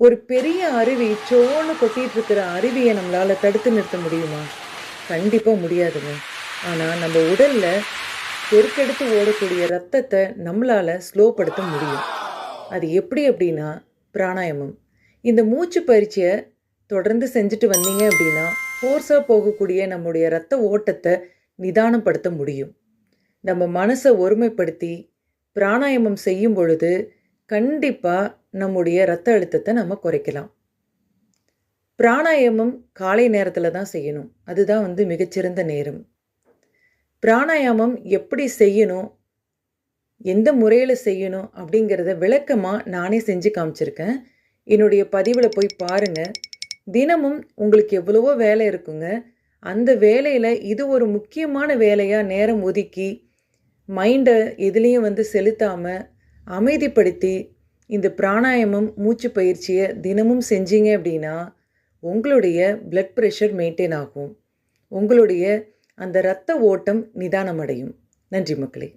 ஒரு பெரிய அருவி சோன்னு கொட்டிட்டு இருக்கிற அருவியை நம்மளால் தடுத்து நிறுத்த முடியுமா? கண்டிப்பாக முடியாதுங்க. ஆனால் நம்ம உடலில் பெருக்கெடுத்து ஓடக்கூடிய ரத்தத்தை நம்மளால் ஸ்லோப்படுத்த முடியும். அது எப்படி அப்படின்னா பிராணாயாமம். இந்த மூச்சு பயிற்சியை தொடர்ந்து செஞ்சுட்டு வந்தீங்க அப்படின்னா ஃபோர்ஸாக போகக்கூடிய நம்முடைய ரத்த ஓட்டத்தை நிதானப்படுத்த முடியும். நம்ம மனசை ஒருமைப்படுத்தி பிராணாயாமம் செய்யும் பொழுது கண்டிப்பாக நம்முடைய ரத்த அழுத்தத்தை நம்ம குறைக்கலாம். பிராணாயாமம் காலை நேரத்தில் தான் செய்யணும். அதுதான் வந்து மிகச்சிறந்த நேரம். பிராணாயாமம் எப்படி செய்யணும்? எந்த முறையில் செய்யணும்? அப்படிங்கிறத விளக்கமாக நானே செஞ்சு காமிச்சிருக்கேன். என்னுடைய பதிவில் போய் பாருங்கள் தினமும் உங்களுக்கு எவ்வளவோ வேலை இருக்குங்க. அந்த வேலையில் இது ஒரு முக்கியமான வேலையாக நேரம் ஒதுக்கி மைண்டை எதுலேயும் வந்து செலுத்தாமல் அமைதிப்படுத்தி இந்த பிராணாயாமம் மூச்சு பயிற்சியை தினமும் செஞ்சீங்க அப்படின்னா உங்களுடைய பிளட் ப்ரெஷர் மெயின்டைன் ஆகும். உங்களுடைய அந்த இரத்த ஓட்டம் நிதானமடையும். நன்றி மக்களே.